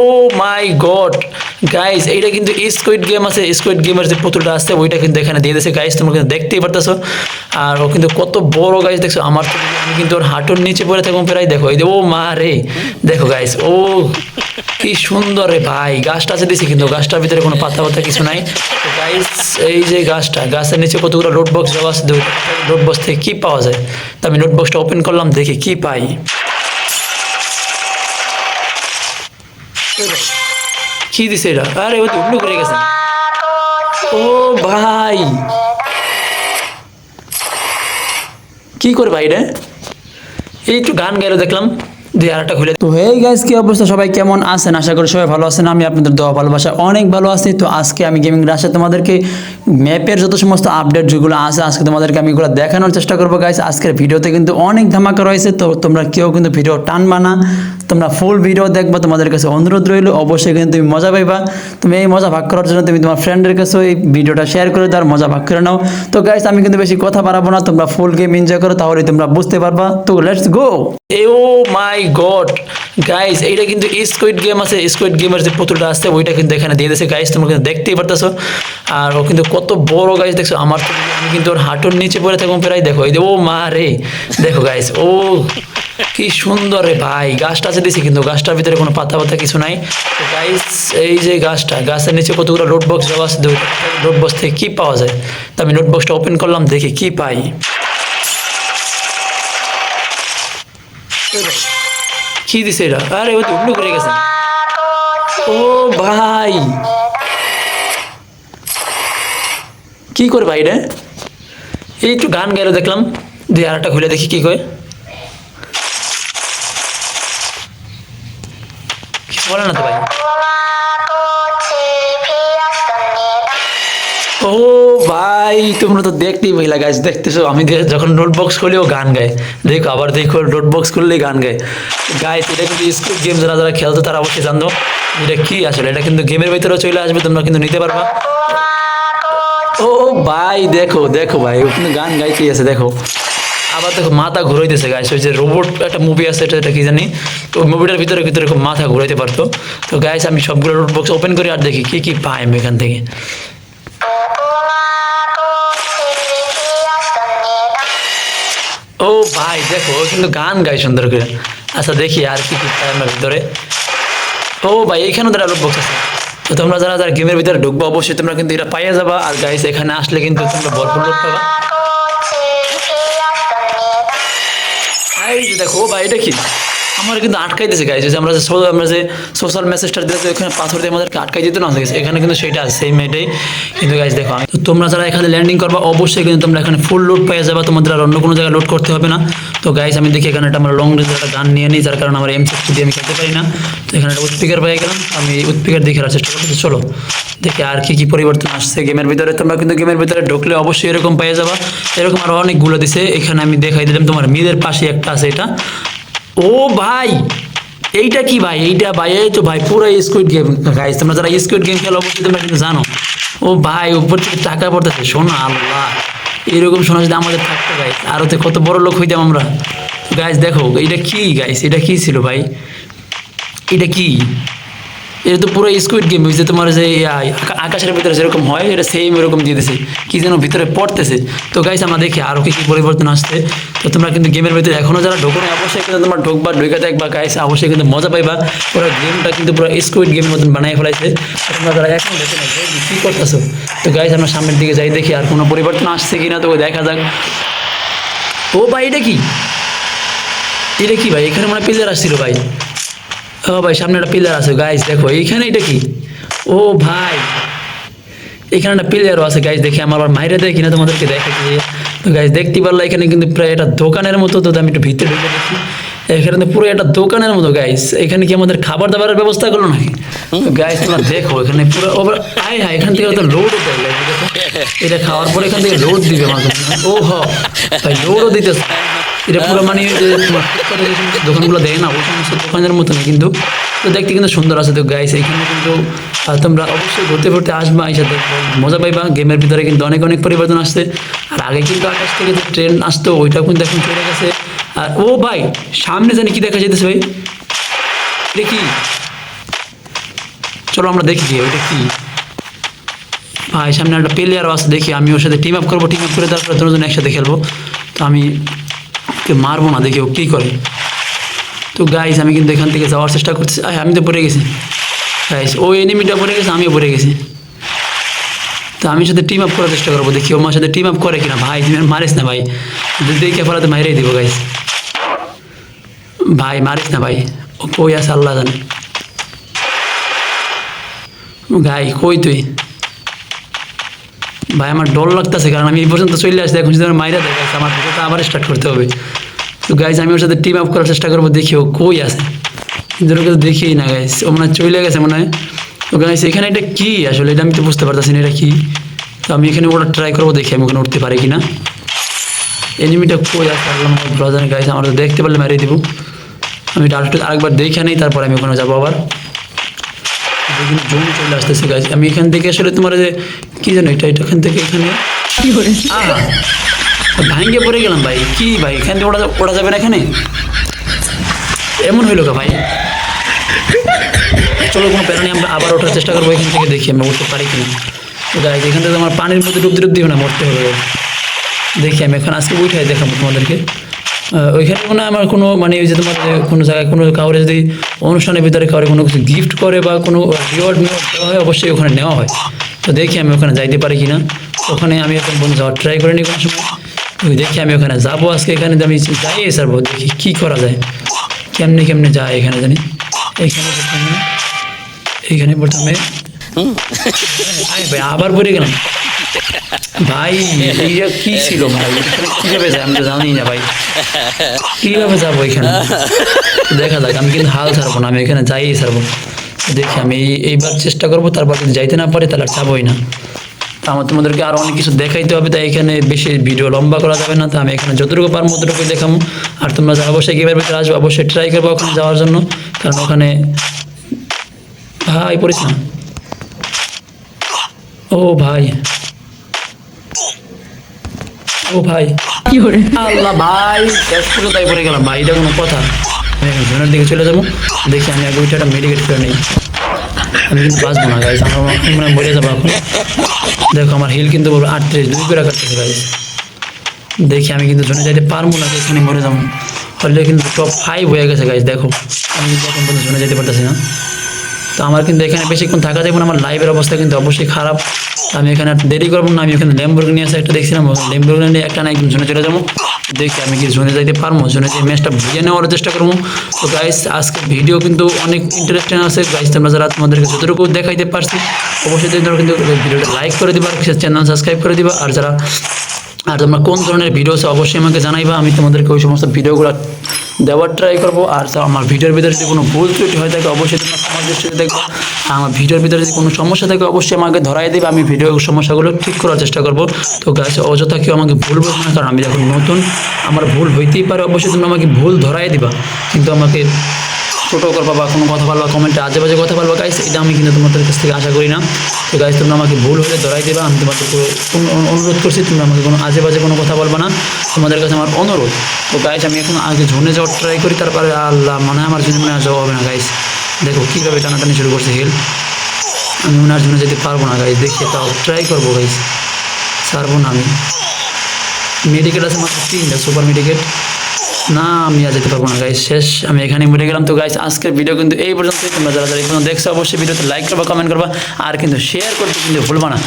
O my god guys এইটা কিন্তু squid game আছে। স্কুইড গেমের যে পুতুলটা আছে ওইটা কিন্তু এখানে দিয়ে দিয়েছে। গাইস তোমরা কিন্তু দেখতেই পারতেছো। আর ও কিন্তু কত বড় গাইস দেখছ? আমার তো আমি কিন্তু ওর হাঁটুর নিচে পড়ে থাকুন প্রায়, দেখো। এই যে, ও মা রে। দেখো গাইস ও কি সুন্দর রে ভাই। গাছটা আছে দিছি কিন্তু, গাছটার ভিতরে কোনো পাতা পাতা কিছু নাই। তো গাইস এই যে গাছটা, গাছের নিচে কতগুলো লোড বক্স দেওয়া আছে লোড বক্স থেকে কি পাওয়া যায়? তো আমি লোড বক্সটা ওপেন করলাম, দেখি কি পাই। কি দিছে করে ও ভাই। কি এই গান দেখলাম। অবস্থা? সবাই কেমন আছেন? আশা করি সবাই ভালো আছেন। আমি আপনাদের দোয়া ভালোবাসা অনেক ভালো আছি। তো আজকে আমি গেমিং রাশে তোমাদেরকে ম্যাপের যত সমস্ত আপডেট যেগুলো আছে, আজকে তোমাদেরকে আমি এগুলো দেখানোর চেষ্টা করব গাইস আজকের ভিডিওতে কিন্তু অনেক ধামাকা রয়েছে। তো তোমরা কেউ কিন্তু ভিডিও টানবা না। তোমরা ফুল ভিডিও দেখবা, তোমাদের কাছে অনুরোধ রইল, অবশ্যই কিন্তু তুমি মজা পাইবা। তুমি এই মজা ভাগ করার জন্য তুমি তোমার ফ্রেন্ডের কাছে এই ভিডিওটা শেয়ার করে তার মজা ভাগ করে নাও। তো গাইস আমি কিন্তু বেশি কথা বাড়াবো না, তোমরা ফুল গেম এনজয় করো, তাহলে তোমরা বুঝতে পারবা। তো লেটস গো এ, ও মাই গড! গাইস এইটা কিন্তু স্কুইড গেম আছে স্কুইড গেমের যে পুতুলটা আছে ওইটা কিন্তু এখানে দিয়ে দিয়েছে। গাইস তোমরা কিন্তু দেখতেই পারতেছো। আর ও কিন্তু কত বড় গাইস দেখছ? আমার আমি কিন্তু ওর হাঁটুর নিচে পড়ে থাকুন প্রায়, দেখো। এই যে, ও মা রে! দেখো গাইস ও কি সুন্দর রে ভাই, গাছটা আছে দিছি কিন্তু গাছটার ভিতরে কোনো পাতা পাতা কিছু নাই। তো গাইস এই যে গাছটা, গাছের নিচে কতগুলো লোড বক্স দেওয়া আছে লোড বক্স থেকে কি পাওয়া যায়? তো আমি লোড বক্সটা ওপেন করলাম, দেখি কি পাই। কি দিছে এটা? আরে, ও তো করে গেছে। ও ভাই। কি করে ভাই রে? এই একটু গান গাইলো দেখলাম, দিয়ে আরেকটা খুলে দেখি কি কয়। কিছু বলে না তো ভাই। ও ভাই, তোমরা তো দেখতেই মহিলা গাছ দেখতেছো? আমি যখন নোট বক্স খুলি, ও গান গায়। দেখো, আবার দেখো নোট বক্স খুললেই গান গায়। গাইস এটা কিন্তু স্কুল গেম যারা যারা খেলতো, তারা অবশ্যই জানতো। এটা কি আসলে? এটা কিন্তু গেমের ভিতরে চলে আসবে, তোমরা কিন্তু নিতে পারবা। ও ভাই, দেখো দেখো ভাই, ও কিন্তু গান গাইতেই আছে, দেখো। আবার দেখো মাথা ঘুরাইতেছে গাইস ওই যে রোবট একটা মুভি আছে, এটা এটা কি জানি। তো মুভিটার ভিতরে ভিতরে মাথা ঘুরাইতে পারতো। তো গাইস আমি সবগুলো নোট বক্স ওপেন করে আর দেখি কি কি পাই আমি এখান থেকে। ও ভাই, দেখো কিন্তু গান গাই সুন্দর করে। আচ্ছা দেখি আর কি কি পাই আমার ভিতরে। ও ভাই এখানেও তারা লোক বক্স আছে। তো তোমরা যারা যারা গেমের ভিতরে ঢুকবো, অবশ্যই তোমরা কিন্তু এটা পাইয়ে যাবা। আর গাইস এখানে আসলে কিন্তু তোমরা ভরপুর লোক পাবা দেখো ভাই এটা কি? আমার কিন্তু আটকাই দিয়েছে গাইছে আমরা যে আমরা যে সোশ্যাল মেসেজটা দিয়েছে ওখানে পাথর দিয়ে আমাদেরকে আটকাই দিতে না গেছে এখানে কিন্তু সেটা আছে সেই মেয়েটাই কিন্তু গাইজ দেখো, আমি তো তোমরা যারা এখানে ল্যান্ডিং করবা, অবশ্যই কিন্তু তোমরা এখানে ফুল লোড পেয়ে যাবে। তোমাদের আর অন্য কোনো জায়গায় লোড করতে হবে না। তো গাইজ আমি দেখি এখানে একটা আমরা লং রেঞ্জের একটা গান নিয়ে নিই, যার কারণে আমার এম সিক্সটি দিয়ে আমি খেলতে পারি না। তো এখানে একটা উৎপিকার পেয়ে গেলাম। আমি উৎপিকার দেখে রাখার চেষ্টা করতে চলো, দেখি আর কি কি পরিবর্তন আসছে গেমের ভিতরে। তোমরা কিন্তু গেমের ভিতরে ঢুকলে অবশ্যই এরকম পেয়ে যাবা। এরকম আরও অনেকগুলো দিছে। এখানে আমি দেখাই দিলাম তোমার মিদের পাশে একটা আছে এটা। ও ভাই, এইটা কি ভাই? এইটা ভাই, এই তো ভাই, পুরো স্কুইড গেম গাইস তোমরা যারা স্কুইড গেম খেলো অবশ্যই তোমরা কিন্তু জানো। ও ভাই, উপর থেকে টাকা পড়তেছে, শোনো আল্লাহ। এরকম শোনা যদি আমাদের থাকতো ভাই আরও তো কত বড় লোক হইতাম আমরা। গাইস দেখো এটা কি গাইস এটা কি ছিল ভাই? এটা কি? এটা তো পুরো স্কুইড গেম যে তোমার যে আকাশের ভিতরে যেরকম হয় এটা সেম এরকম দিয়ে দিছে। কি যেন ভিতরে পড়তেছে। তো গাইস আমরা দেখি আরও কি কি পরিবর্তন আসছে। তো তোমরা কিন্তু গেমের ভিতরে এখনও যারা ঢোকো না, অবশ্যই কিন্তু তোমরা ঢোকবা ঢুকে দেখবা গাইস অবশ্যই কিন্তু মজা পাইবা। পুরো গেমটা কিন্তু পুরো স্কুইড গেমের মতন বানাই ফেলাইছে। তোমরা যারা এখন দেখে না কী করতেছো? তো গাইস আমরা সামনের দিকে যাই দেখি আর কোনো পরিবর্তন আসছে কি না তো দেখা যাক। ও ভাই এটা কি? এটা কি ভাই? এখানে মানে পিলার আসছিল ভাই। ও ভাই, সামনে একটা পিলার আছে গাইস দেখো, এইখানে এটা কি? ও ভাই, এখানে একটা প্লেয়ারও আছে গাইস দেখি আমার আবার মাইরে দেয় কিনা তোমাদেরকে দেখাচ্ছি। তো গাইস দেখতে পারলে এখানে কিন্তু প্রায় একটা দোকানের মতো, তো আমি একটু ভিতরে ঢুকে দেখি। এখানে তো পুরো একটা দোকানের মতো গাইস এখানে কি আমাদের খাবার দাবারের ব্যবস্থা করল নাকি? গাইস তোমরা দেখো, এখানে পুরো আয় হায় এখান থেকে তো লোড এটা খাওয়ার পরে এখান থেকে লোড দিবে আমাকে। ও হ ভাই লোডও দিতেছে। এটা পুরো মানে ওই যে তোমার ফুটপাতে যে সমস্ত দোকানগুলো দেয় না ওই সমস্ত দোকানের মতন কিন্তু তো দেখতে কিন্তু সুন্দর আছে তো গাইস এখানে কিন্তু তোমরা অবশ্যই ঘুরতে ঘুরতে আসবা এসে দেখব মজা পাইবা। গেমের ভিতরে কিন্তু অনেক অনেক পরিবর্তন আসছে। আর আগে কিন্তু আকাশ থেকে যে ট্রেন আসতো ওইটাও কিন্তু এখন চলে গেছে। আর ও ভাই সামনে জানি কি দেখা যেতেছে ভাই? দেখি। চলো আমরা দেখি ওইটা কি? ভাই সামনে একটা প্লেয়ারও আছে দেখি আমি ওর সাথে টিম আপ করব টিম আপ করে তারপরে দুজন একসাথে খেলব। তো আমি ওকে মারবো না দেখি ও কী করে। তো গাইস আমি কিন্তু এখান থেকে যাওয়ার চেষ্টা করতেছি। আয়, আমি তো পড়ে গেছি। গাইস ও এনিমিটা পড়ে গেছে আমিও পড়ে গেছি। তো আমি সাথে টিম আপ করার চেষ্টা করব দেখি ও আমার সাথে টিম আপ করে কিনা। ভাই তুমি মারিস না ভাই। যদি দেখে ফেলাতে মাইরেই দিব গাইস ভাই মারিস না ভাই। ও কই আছে আল্লাহ জানে। গাই কই তুই? ভাই, আমার ডর লাগতেছে, কারণ আমি এই পর্যন্ত চলে আসছি, এখন যদি আমার মাইরা দেখাচ্ছে আমার ভিডিওটা আবার স্টার্ট করতে হবে। তো গাইজ আমি ওর সাথে টিম আপ করার চেষ্টা করব, দেখি ও কই আছে। কিন্তু ওকে তো দেখি না গাইজ ও মনে হয় চলে গেছে, মনে হয়। তো গাইজ এখানে এটা কী? আসলে এটা আমি তো বুঝতে পারতেছি না, এটা কী? তো আমি এখানে ওটা ট্রাই করব, দেখি আমি ওখানে উঠতে পারি কিনা। এনিমিটা কই আছে, আল্লাহ ব্রাজার গাইজ আমার তো দেখতে পারলে মারিয়ে দিব। আমি ডালটা আরেকবার দেখে নেই, তারপর আমি ওখানে যাব আবার। দেখুন জমি চলে আসতেছে গাছ আমি এখান থেকে আসলে তোমার যে কি জানো এটা? এটা এখান থেকে এখানে আহা, ভাঙ্গে পড়ে গেলাম ভাই। কি ভাই? এখান থেকে ওটা ওটা যাবে না এখানে? এমন হইল কা ভাই। চলো কোনো প্যারা আমরা আবার ওঠার চেষ্টা করব এখান থেকে দেখি আমরা উঠতে পারি কিনা। গাইজ এখান থেকে আমার পানির মধ্যে ডুব ডুব দিবে না মরতে হবে? দেখি আমি এখন আজকে উঠে দেখাবো তোমাদেরকে। ওইখানে কোনো আমার কোনো মানে ওই যে তোমার কোনো জায়গায় কোনো কাউরে যদি অনুষ্ঠানের ভিতরে কাউরে কোনো কিছু গিফট করে বা কোনো রিওয়ার্ড দেওয়া হয়, অবশ্যই ওখানে নেওয়া হয়। তো দেখি আমি ওখানে যাইতে পারি কিনা। ওখানে আমি এখন বন্ধু যাওয়ার ট্রাই করিনি কোনো সময় ওই দেখি আমি ওখানে যাব আজকে, এখানে আমি যাই স্যার দেখি কী করা যায়। কেমনে কেমনে যায় এখানে জানি। এখানে এইখানে প্রথমে আবার পড়ে গেলাম। ভাই এইটা কি ছিল ভাই? কীভাবে যায় আমি তো জানি না ভাই। কীভাবে যাব এখানে? দেখা যাক, আমি কিন্তু হাল ছাড়বো না, আমি এখানে যাই ছাড়বো। দেখি, আমি এইবার চেষ্টা করব, তারপর যদি যাইতে না পারি, তাহলে আর যাবোই না। তা আমার তোমাদেরকে আরও অনেক কিছু দেখাইতে হবে, তাই এখানে বেশি ভিডিও লম্বা করা যাবে না, তো আমি এখানে যতটুকু পারব ততটুকু দেখাবো। আর তোমরা যারা অবশ্যই গেমের ভিতরে আসবে, অবশ্যই ট্রাই করব ওখানে যাওয়ার জন্য। কারণ ওখানে ভাই না ও ভাই। ও ভাই। কি করে? আল্লাহ ভাই শেষ পর্যন্ত তাই পড়ে গেলাম ভাই এটা কোনো কথা। জোনের দিকে চলে যাব। দেখি আমি আগে ওইটা একটা মেডিকেট করে নিই। আমি কিন্তু বাঁচবো না গাইজ আমার আমি মনে মরে যাব এখন। দেখো আমার হিল কিন্তু বলব আটত্রিশ দুই করে কাটতেছে গাইজ দেখি আমি কিন্তু জোনে যাইতে পারব না এখানে মরে যাব। হলে কিন্তু টপ ফাইভ হয়ে গেছে গাইজ দেখো। আমি কিন্তু এখন পর্যন্ত জোনে যেতে পারতেছি না। তো আমার কিন্তু এখানে বেশিক্ষণ থাকা যাবে না, আমার লাইভের অবস্থা কিন্তু অবশ্যই খারাপ। আমি এখানে দেরি করব না, আমি এখানে ল্যাম্বর্গ নিয়ে আসে একটা দেখছিলাম ল্যাম্বর্গ নিয়ে একটা না জোনে চলে যাব। দেখি আমি কি জোনে যাইতে পারব জোনে যে ম্যাচটা বুঝে নেওয়ার চেষ্টা করব। তো গাইস আজকে ভিডিও কিন্তু অনেক ইন্টারেস্টিং আছে। গাইস তোমরা যারা তোমাদেরকে যতটুকু দেখাইতে পারছি, অবশ্যই তোমরা কিন্তু ভিডিওটা লাইক করে দিবা, আর চ্যানেল সাবস্ক্রাইব করে দিবা। আর যারা, আর তোমরা কোন ধরনের ভিডিও আছে, অবশ্যই আমাকে জানাইবা, আমি তোমাদেরকে ওই সমস্ত ভিডিওগুলো দেওয়ার ট্রাই করব। আর আমার ভিডিওর ভিতরে যদি কোনো ভুল ত্রুটি হয়ে থাকে, অবশ্যই তোমরা আমার দৃষ্টিতে দেখব আমার ভিডিওর ভিতরে যদি কোনো সমস্যা থাকে, অবশ্যই আমাকে ধরাই দেবে। আমি ভিডিও সমস্যাগুলো ঠিক করার চেষ্টা করব। তো গাছ অযথা কেউ আমাকে ভুল বলব না, কারণ আমি যখন নতুন, আমার ভুল হইতেই পারে। অবশ্যই তুমি আমাকে ভুল ধরাই দিবা। কিন্তু আমাকে ছোটো করবা বা কোনো কথা বলবা কমেন্টে আজে বাজে কথা বলবা গাইস এটা আমি কিন্তু তোমাদের কাছ থেকে আশা করি না। তো গাইস তোমরা আমাকে ভুল হলে ধরাই দেবা, আমি অনু- অনুরোধ করছি তোমরা আমাকে কোনো আজে বাজে কোনো কথা বলবা না। তোমাদের কাছে আমার অনুরোধ। তো গাইস আমি এখন আগে ঝুনে যাওয়ার ট্রাই করি, তারপরে আল্লাহ মনে আমার জন্য মনে যাওয়া হবে না গাইস দেখো কীভাবে টানাটানি শুরু করছে হেল আমি হয় জন্য যেতে পারব না গাইস দেখি, তাও ট্রাই করব গাইস ছাড়বো না আমি। মেডিকেল আছে মাত্র তিনটা সুপার মেডিকেল না, আমি আর যেতে পারব না গাইস শেষ, আমি এখানে মরে গেলাম। তো গাইস আজকের ভিডিও কিন্তু এই পর্যন্ত তোমরা যারা যারা এই দেখছ, অবশ্যই ভিডিওতে লাইক করবা কমেন্ট করবা, আর কিন্তু শেয়ার করতে কিন্তু ভুলবা না।